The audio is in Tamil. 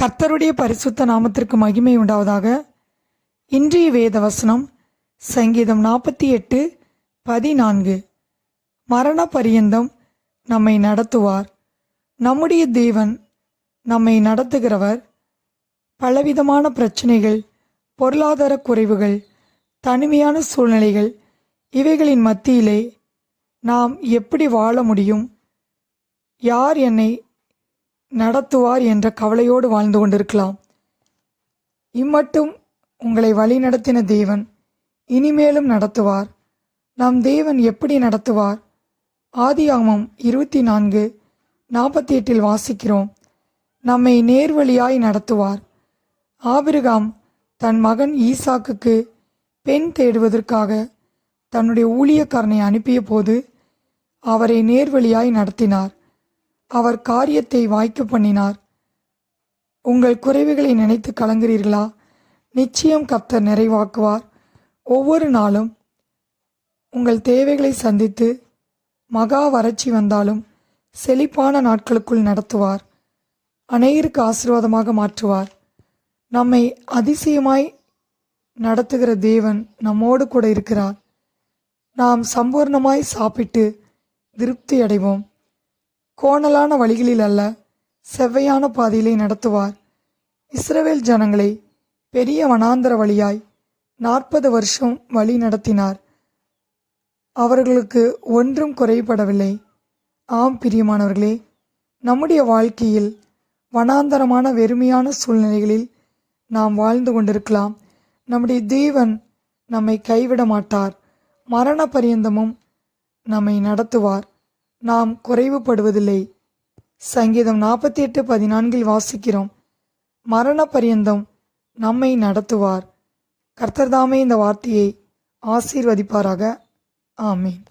கர்த்தருடைய பரிசுத்த நாமத்திற்கு மகிமை உண்டாவதாக. இன்றைய வேத வசனம் சங்கீதம் நாற்பத்தி எட்டு பதினான்கு. மரண பரியந்தம் நம்மை நடத்துவார். நம்முடைய தேவன் நம்மை நடத்துகிறவர். பலவிதமான பிரச்சனைகள் பொருளாதார குறைவுகள் தனிமையான சூழ்நிலைகள் இவைகளின் மத்தியிலே நாம் எப்படி வாழ முடியும்? யார் என்னை நடத்துவார் என்ற கவலையோடு வாழ்ந்து கொண்டிருக்கலாம். இம்மட்டும் உங்களை வழிநடத்தின தேவன் இனிமேலும் நடத்துவார். நம் தேவன் எப்படி நடத்துவார்? ஆதியாமம் இருபத்தி நான்கு நாற்பத்தி எட்டில் வாசிக்கிறோம். நம்மை நேர்வழியாய் நடத்துவார். ஆபிரகாம் தன் மகன் ஈசாக்குக்கு பெண் தேடுவதற்காக தன்னுடைய ஊழியக்காரனை அனுப்பிய போது அவரை நேர்வழியாய் நடத்தினார். அவர் காரியத்தை வாய்க்க பண்ணினார். உங்கள் குறைவுகளை நினைத்து கலங்குறீர்களா? நிச்சயம் கப்தர் நிறைவாக்குவார். ஒவ்வொரு நாளும் உங்கள் தேவைகளை சந்தித்து மகா வறட்சி வந்தாலும் செழிப்பான நாட்களுக்குள் நடத்துவார். அநேகருக்கு ஆசீர்வாதமாக மாற்றுவார். நம்மை அதிசயமாய் நடத்துகிற தேவன் நம்மோடு கூட இருக்கிறார். நாம் சம்பூர்ணமாய் சாப்பிட்டு திருப்தி அடைவோம் கோணலான வழிகளில் அல்ல செவ்வையான பாதையிலே நடத்துவார். இஸ்ரவேல் ஜனங்களை பெரிய வனாந்தர வழியாய் நாற்பது வருஷம் வழி நடத்தினார். அவர்களுக்கு ஒன்றும் குறைபடவில்லை. ஆம் பிரியமானவர்களே நம்முடைய வாழ்க்கையில் வனாந்தரமான வெறுமையான சூழ்நிலைகளில் நாம் வாழ்ந்து கொண்டிருக்கலாம். நம்முடைய தேவன் நம்மை கைவிட மாட்டார் மரண பரியந்தமும் நம்மை நடத்துவார். நாம் குறைவுபடுவதில்லை. சங்கீதம் நாற்பத்தி எட்டு பதினான்கில் வாசிக்கிறோம். மரண பரியந்தம் நம்மை நடத்துவார். கர்த்தர்தாமே இந்த வார்த்தையை ஆசீர்வதிப்பாராக. ஆமீன்.